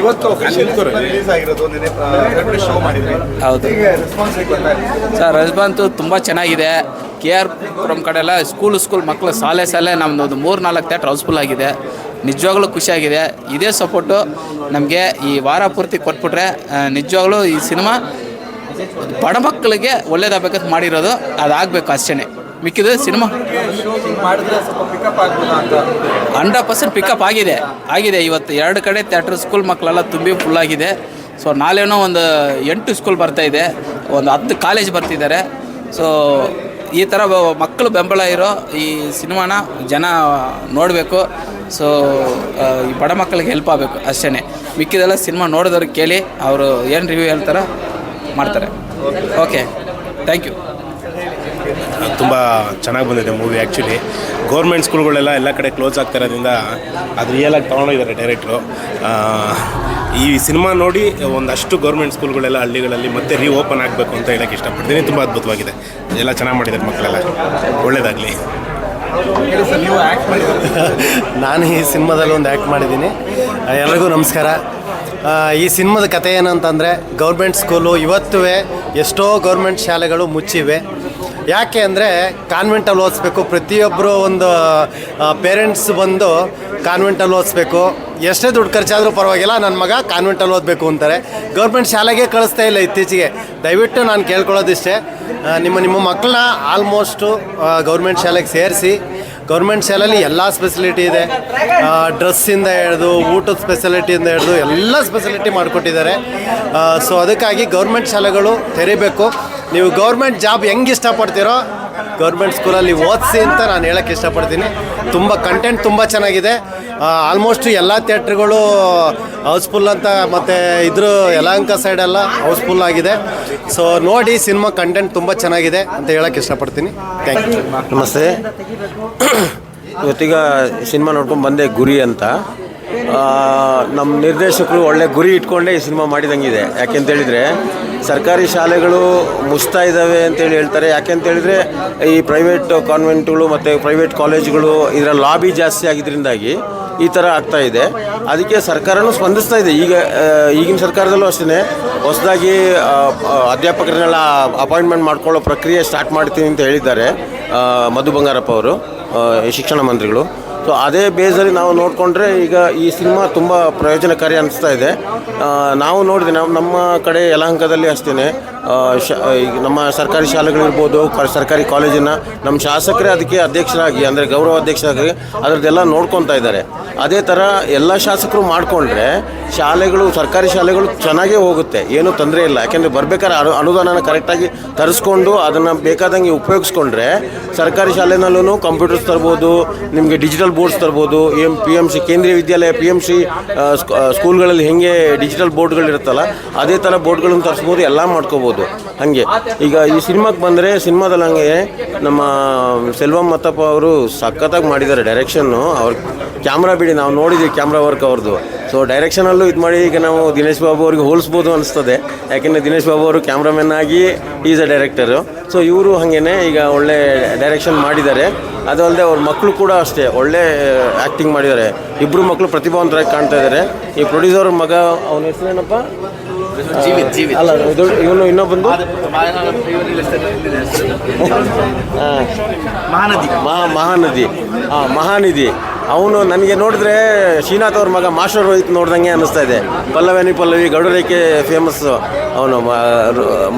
ಇವತ್ತು ರಿಲೀಸ್ ಆಗಿರೋದು ಶೋ ಮಾಡಿದ್ರಿ ಹೌದು. ಸರ್ ರೆಸ್ಪಾನ್ಸು ತುಂಬ ಚೆನ್ನಾಗಿದೆ. ಕೆ ಆರ್ ಪುರಂ ಕಡೆ ಎಲ್ಲ ಸ್ಕೂಲ್ ಸ್ಕೂಲ್ ಮಕ್ಕಳು ಶಾಲೆ ಸಾಲೆ ನಮ್ಮದು ಒಂದು ಮೂರು ನಾಲ್ಕು ಥಿಯೇಟ್ರ್ ಹೌಸ್ಫುಲ್ ಆಗಿದೆ. ನಿಜವಾಗ್ಲೂ ಖುಷಿಯಾಗಿದೆ. ಇದೇ ಸಪೋರ್ಟು ನಮಗೆ ಈ ವಾರ ಪೂರ್ತಿ ಕೊಟ್ಬಿಟ್ರೆ ನಿಜವಾಗ್ಲೂ ಈ ಸಿನಿಮಾ ಬಡ ಮಕ್ಕಳಿಗೆ ಒಳ್ಳೇದಾಗಬೇಕಂತ ಮಾಡಿರೋದು. ಅದಾಗಬೇಕು ಅಷ್ಟೇ ಮಿಕ್ಕಿದ್ದು ಸಿನಿಮಾ. ಹಂಡ್ರೆಡ್ ಪರ್ಸೆಂಟ್ ಪಿಕಪ್ ಆಗಿದೆ. ಆಗಿದೆ, ಇವತ್ತು ಎರಡು ಕಡೆ ಥಿಯೇಟ್ರ್ ಸ್ಕೂಲ್ ಮಕ್ಕಳೆಲ್ಲ ತುಂಬಿ ಫುಲ್ ಆಗಿದೆ. ಸೊ ನಾಳೆನೋ ಒಂದು ಎಂಟು ಸ್ಕೂಲ್ ಬರ್ತಾ ಇದೆ. ಒಂದು ಹತ್ತು ಕಾಲೇಜ್ ಬರ್ತಿದ್ದಾರೆ. ಸೊ ಈ ಥರ ಮಕ್ಕಳು ಬೆಂಬಲ ಇರೋ ಈ ಸಿನಿಮಾನ ಜನ ನೋಡಬೇಕು. ಸೊ ಈ ಬಡ ಮಕ್ಕಳಿಗೆ ಹೆಲ್ಪ್ ಆಗಬೇಕು ಅಷ್ಟೇ ಮಿಕ್ಕಿದೆಲ್ಲ ಸಿನಿಮಾ ನೋಡಿದವ್ರಿಗೆ ಕೇಳಿ, ಅವರು ಏನು ರಿವ್ಯೂ ಹೇಳ್ತಾರೋ ಮಾಡ್ತಾರೆ. ಓಕೆ ಥ್ಯಾಂಕ್ ಯು ತುಂಬ ಚೆನ್ನಾಗಿ ಬಂದಿದೆ ಮೂವಿ ಆ್ಯಕ್ಚುಲಿ ಗೌರ್ಮೆಂಟ್ ಸ್ಕೂಲ್ಗಳೆಲ್ಲ ಎಲ್ಲ ಕಡೆ ಕ್ಲೋಸ್ ಆಗ್ತಾ ಇರೋದ್ರಿಂದ ಅದು ರಿಯಲಾಗಿ ತೊಗೊಂಡೋಗಿದ್ದಾರೆ ಡೈರೆಕ್ಟ್ರು ಈ ಸಿನಿಮಾ ನೋಡಿ ಒಂದಷ್ಟು ಗೌರ್ಮೆಂಟ್ ಸ್ಕೂಲ್ಗಳೆಲ್ಲ ಹಳ್ಳಿಗಳಲ್ಲಿ ಮತ್ತೆ ರೀ ಓಪನ್ ಆಗಬೇಕು ಅಂತ ಹೇಳಕ್ಕೆ ಇಷ್ಟಪಡ್ತೀನಿ. ತುಂಬ ಅದ್ಭುತವಾಗಿದೆ. ಎಲ್ಲ ಚೆನ್ನಾಗಿ ಮಾಡಿದ್ದಾರೆ ಮಕ್ಕಳೆಲ್ಲ. ಮಾಡಿದ್ರಿ ನಾನು ಈ ಸಿನಿಮಾದಲ್ಲಿ ಒಂದು ಆ್ಯಕ್ಟ್ ಮಾಡಿದ್ದೀನಿ. ಎಲ್ರಿಗೂ ನಮಸ್ಕಾರ. ಈ ಸಿನಿಮಾದ ಕಥೆ ಏನಂತಂದರೆ ಗೌರ್ಮೆಂಟ್ ಸ್ಕೂಲು ಇವತ್ತೂ ಎಷ್ಟೋ ಗೌರ್ಮೆಂಟ್ ಶಾಲೆಗಳು ಮುಚ್ಚಿವೆ. ಯಾಕೆ ಅಂದರೆ ಕಾನ್ವೆಂಟಲ್ಲಿ ಓದಿಸ್ಬೇಕು. ಪ್ರತಿಯೊಬ್ಬರು ಒಂದು ಪೇರೆಂಟ್ಸ್ ಬಂದು ಕಾನ್ವೆಂಟಲ್ಲಿ ಓದಿಸ್ಬೇಕು. ಎಷ್ಟೇ ದುಡ್ಡು ಖರ್ಚಾದರೂ ಪರವಾಗಿಲ್ಲ ನನ್ನ ಮಗ ಕಾನ್ವೆಂಟಲ್ಲಿ ಓದಬೇಕು ಅಂತಾರೆ. ಗೌರ್ಮೆಂಟ್ ಶಾಲೆಗೆ ಕಳಿಸ್ತಾ ಇಲ್ಲ ಇತ್ತೀಚೆಗೆ. ದಯವಿಟ್ಟು ನಾನು ಕೇಳ್ಕೊಳ್ಳೋದಿಷ್ಟೇ. ನಿಮ್ಮ ನಿಮ್ಮ ಮಕ್ಕಳನ್ನ ಆಲ್ಮೋಸ್ಟು ಗೌರ್ಮೆಂಟ್ ಶಾಲೆಗೆ ಸೇರಿಸಿ. ಗೌರ್ಮೆಂಟ್ ಶಾಲೆಯಲ್ಲಿ ಎಲ್ಲ ಸ್ಪೆಸಿಲಿಟಿ ಇದೆ. ಡ್ರೆಸ್ಸಿಂದ ಹಿಡಿದು, ಊಟದ ಸ್ಪೆಸಿಲಿಟಿಯಿಂದ ಹಿಡಿದು, ಎಲ್ಲ ಸ್ಪೆಸಿಲಿಟಿ ಮಾಡಿಕೊಟ್ಟಿದ್ದಾರೆ. ಸೊ ಅದಕ್ಕಾಗಿ ಗೌರ್ಮೆಂಟ್ ಶಾಲೆಗಳು ತೆರಿಬೇಕು. ನೀವು ಗೌರ್ಮೆಂಟ್ ಜಾಬ್ ಹೆಂಗೆ ಇಷ್ಟಪಡ್ತೀರೋ ಗೌರ್ಮೆಂಟ್ ಸ್ಕೂಲಲ್ಲಿ ಓದಿಸಿ ಅಂತ ನಾನು ಹೇಳೋಕ್ಕೆ ಇಷ್ಟಪಡ್ತೀನಿ. ತುಂಬ ಕಂಟೆಂಟ್ ತುಂಬ ಚೆನ್ನಾಗಿದೆ. ಆಲ್ಮೋಸ್ಟ್ ಎಲ್ಲ ಥಿಯೇಟ್ರ್ಗಳು ಹೌಸ್ಫುಲ್ ಅಂತ ಮತ್ತು ಇದ್ರ ಯಲಹಂಕ ಸೈಡೆಲ್ಲ ಹೌಸ್ಫುಲ್ ಆಗಿದೆ. ಸೊ ನೋಡಿ ಸಿನಿಮಾ ಕಂಟೆಂಟ್ ತುಂಬ ಚೆನ್ನಾಗಿದೆ ಅಂತ ಹೇಳೋಕ್ಕೆ ಇಷ್ಟಪಡ್ತೀನಿ. ಥ್ಯಾಂಕ್ ಯು ನಮಸ್ತೆ. ಇವತ್ತೀಗ ಸಿನಿಮಾ ನೋಡ್ಕೊಂಡು ಬಂದೆ ಗುರಿ ಅಂತ. ನಮ್ಮ ನಿರ್ದೇಶಕರು ಒಳ್ಳೆ ಗುರಿ ಇಟ್ಕೊಂಡೇ ಈ ಸಿನಿಮಾ ಮಾಡಿದಂಗಿದೆ. ಯಾಕೆಂತೇಳಿದರೆ ಸರ್ಕಾರಿ ಶಾಲೆಗಳು ಮುಚ್ತಾ ಇದ್ದಾವೆ ಅಂತೇಳಿ ಹೇಳ್ತಾರೆ. ಯಾಕೆ ಅಂತೇಳಿದ್ರೆ ಈ ಪ್ರೈವೇಟ್ ಕಾನ್ವೆಂಟ್ಗಳು ಮತ್ತು ಪ್ರೈವೇಟ್ ಕಾಲೇಜುಗಳು ಇದರ ಲಾಬಿ ಜಾಸ್ತಿ ಆಗಿದ್ದರಿಂದಾಗಿ ಈ ಥರ ಆಗ್ತಾ ಇದೆ. ಅದಕ್ಕೆ ಸರ್ಕಾರನೂ ಸ್ಪಂದಿಸ್ತಾ ಇದೆ. ಈಗ ಈಗಿನ ಸರ್ಕಾರದಲ್ಲೂ ಅಷ್ಟೇ ಹೊಸದಾಗಿ ಅಧ್ಯಾಪಕರನ್ನೆಲ್ಲ ಅಪಾಯಿಂಟ್ಮೆಂಟ್ ಮಾಡ್ಕೊಳ್ಳೋ ಪ್ರಕ್ರಿಯೆ ಸ್ಟಾರ್ಟ್ ಮಾಡ್ತೀನಿ ಅಂತ ಹೇಳಿದ್ದಾರೆ ಮಧು ಬಂಗಾರಪ್ಪ ಅವರು ಶಿಕ್ಷಣ ಮಂತ್ರಿಗಳು. ಸೊ ಅದೇ ಬೇಸಲ್ಲಿ ನಾವು ನೋಡಿಕೊಂಡ್ರೆ ಈಗ ಈ ಸಿನಿಮಾ ತುಂಬ ಪ್ರಯೋಜನಕಾರಿ ಅನಿಸ್ತಾ ಇದೆ. ನಾವು ನೋಡಿದೆ ನಮ್ಮ ಕಡೆ ಯಲಹಂಕದಲ್ಲಿ ಅಷ್ಟೇ ಶ ನಮ್ಮ ಸರ್ಕಾರಿ ಶಾಲೆಗಳಿರ್ಬೋದು ಸರ್ಕಾರಿ ಕಾಲೇಜಿನ ನಮ್ಮ ಶಾಸಕರೇ ಅದಕ್ಕೆ ಅಧ್ಯಕ್ಷರಾಗಿ, ಅಂದರೆ ಗೌರವ ಅಧ್ಯಕ್ಷರಾಗಿ ಅದರದ್ದೆಲ್ಲ ನೋಡ್ಕೊತಾ ಇದ್ದಾರೆ. ಅದೇ ಥರ ಎಲ್ಲ ಶಾಸಕರು ಮಾಡಿಕೊಂಡ್ರೆ ಶಾಲೆಗಳು, ಸರ್ಕಾರಿ ಶಾಲೆಗಳು ಚೆನ್ನಾಗೇ ಹೋಗುತ್ತೆ, ಏನೂ ತೊಂದರೆ ಇಲ್ಲ. ಯಾಕೆಂದರೆ ಬರ್ಬೇಕಾದ್ರೆ ಅನು, ಅನುದಾನನ ಕರೆಕ್ಟಾಗಿ ತರಿಸ್ಕೊಂಡು ಅದನ್ನು ಬೇಕಾದಂಗೆ ಉಪಯೋಗಿಸ್ಕೊಂಡ್ರೆ ಸರ್ಕಾರಿ ಶಾಲೆನಲ್ಲೂ ಕಂಪ್ಯೂಟರ್ಸ್ ತರ್ಬೋದು, ನಿಮಗೆ ಡಿಜಿಟಲ್ ಬೋರ್ಡ್ಸ್ ತರ್ಬೋದು M P M C Kendriya Vidyalaya P M C ಸ್ಕೂಲ್ಗಳಲ್ಲಿ ಹೆಂಗೆ ಡಿಜಿಟಲ್ ಬೋರ್ಡ್ಗಳಿರುತ್ತಲ್ಲ, ಅದೇ ಥರ ಬೋರ್ಡ್ಗಳನ್ನು ತರಿಸ್ಬೋದು, ಎಲ್ಲ ಮಾಡ್ಕೋಬೋದು. ಹಾಗೆ. ಈಗ ಈ ಸಿನಿಮಾಕ್ಕೆ ಬಂದರೆ ಸಿನಿಮಾದಲ್ಲಿ ಹಂಗೆ ನಮ್ಮ ಸೆಲ್ವಂ ಮತ್ತಪ್ಪ ಅವರು ಸಖತ್ತಾಗಿ ಮಾಡಿದ್ದಾರೆ ಡೈರೆಕ್ಷನ್ನು ಅವ್ರ ಕ್ಯಾಮ್ರಾ ಬಿಡಿ, ನಾವು ನೋಡಿದ್ದೀವಿ ಕ್ಯಾಮ್ರಾ ವರ್ಕ್ ಅವ್ರದ್ದು ಸೊ ಡೈರೆಕ್ಷನಲ್ಲೂ ಇದು ಮಾಡಿ ಈಗ ನಾವು ದಿನೇಶ್ ಬಾಬು ಅವ್ರಿಗೆ ಹೋಲಿಸ್ಬೋದು ಅನಿಸ್ತದೆ. ಯಾಕೆಂದರೆ ದಿನೇಶ್ ಬಾಬು ಅವರು ಕ್ಯಾಮ್ರಾಮನ್ ಆಗಿ ಈಸ್ ಅ ಡೈರೆಕ್ಟರು ಸೊ ಇವರು ಹಾಗೇನೆ ಈಗ ಒಳ್ಳೆ ಡೈರೆಕ್ಷನ್ ಮಾಡಿದ್ದಾರೆ. ಅದು ಅಲ್ಲದೆ ಅವ್ರ ಮಕ್ಕಳು ಕೂಡ ಅಷ್ಟೇ, ಒಳ್ಳೆ ಆ್ಯಕ್ಟಿಂಗ್ ಮಾಡಿದ್ದಾರೆ. ಇಬ್ಬರು ಮಕ್ಕಳು ಪ್ರತಿಭಾವಂತರಾಗಿ ಕಾಣ್ತಾ ಇದ್ದಾರೆ. ಈ ಪ್ರೊಡ್ಯೂಸರ್ ಮಗ, ಅವನ ಹೆಸರೇನಪ್ಪ? ಅಲ್ಲ ಇದು ಇವನು ಇನ್ನೊಬ್ಬಂದು? ಮಹಾನದಿ. ಮಹಾ ಮಹಾನದಿ. ಹಾಂ ಮಹಾನಿಧಿ. ಅವನು ನನಗೆ ನೋಡಿದ್ರೆ ಶ್ರೀನಾಥ್ ಅವ್ರ ಮಗ ಮಾಸ್ಟರ್ ರೋಹಿತ್ ನೋಡ್ದಂಗೆ ಅನಿಸ್ತಾ ಇದೆ. ಪಲ್ಲವೇನಿ ಪಲ್ಲವಿ ಗಡುರೇಖೆ ಫೇಮಸ್ ಅವನು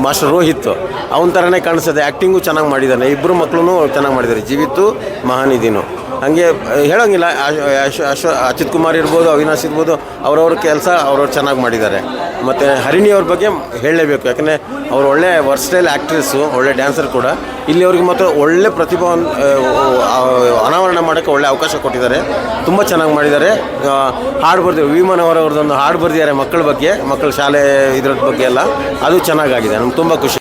ಮಾಸ್ಟರ್ ರೋಹಿತ್. ಅವನ ಥರನೇ ಕಾಣಿಸ್ತದೆ. ಆ್ಯಕ್ಟಿಂಗು ಚೆನ್ನಾಗಿ ಮಾಡಿದ್ದಾನೆ. ಇಬ್ಬರು ಮಕ್ಕಳು ಚೆನ್ನಾಗಿ ಮಾಡಿದ್ದಾರೆ. ಜೀವಿತು ಮಹಾನಿಧಿನು. ಹಾಗೆ ಹೇಳೋಂಗಿಲ್ಲ. ಅಶ್ವ ಅಚಿತ್ ಕುಮಾರ್ ಇರ್ಬೋದು, ಅವಿನಾಶ್ ಇರ್ಬೋದು, ಅವರವ್ರ ಕೆಲಸ ಅವ್ರವ್ರು ಚೆನ್ನಾಗಿ ಮಾಡಿದ್ದಾರೆ. ಮತ್ತು ಹರಿಣಿ ಅವ್ರ ಬಗ್ಗೆ ಹೇಳಲೇಬೇಕು. ಯಾಕಂದರೆ ಅವ್ರು ಒಳ್ಳೆ ವರ್ಸ್ಟೈಲ್ ಆ್ಯಕ್ಟ್ರೆಸ್ಸು ಒಳ್ಳೆ ಡ್ಯಾನ್ಸರ್ ಕೂಡ. ಇಲ್ಲಿ ಅವ್ರಿಗೆ ಮಾತ್ರ ಒಳ್ಳೆ ಪ್ರತಿಭಾ ಅನಾವರಣ ಮಾಡೋಕ್ಕೆ ಒಳ್ಳೆ ಅವಕಾಶ ಕೊಟ್ಟಿದ್ದಾರೆ. ತುಂಬ ಚೆನ್ನಾಗಿ ಮಾಡಿದ್ದಾರೆ. ಹಾಡು ಬರ್ದು ವಿಮನ್ ಅವರವ್ರದ್ದೊಂದು ಹಾಡು ಬರೆದಿದ್ದಾರೆ ಮಕ್ಕಳ ಬಗ್ಗೆ, ಮಕ್ಕಳ ಶಾಲೆ ಇದ್ರ ಬಗ್ಗೆ ಎಲ್ಲ. ಅದು ಚೆನ್ನಾಗಾಗಿದೆ. ನಮ್ಗೆ ತುಂಬ ಖುಷಿ.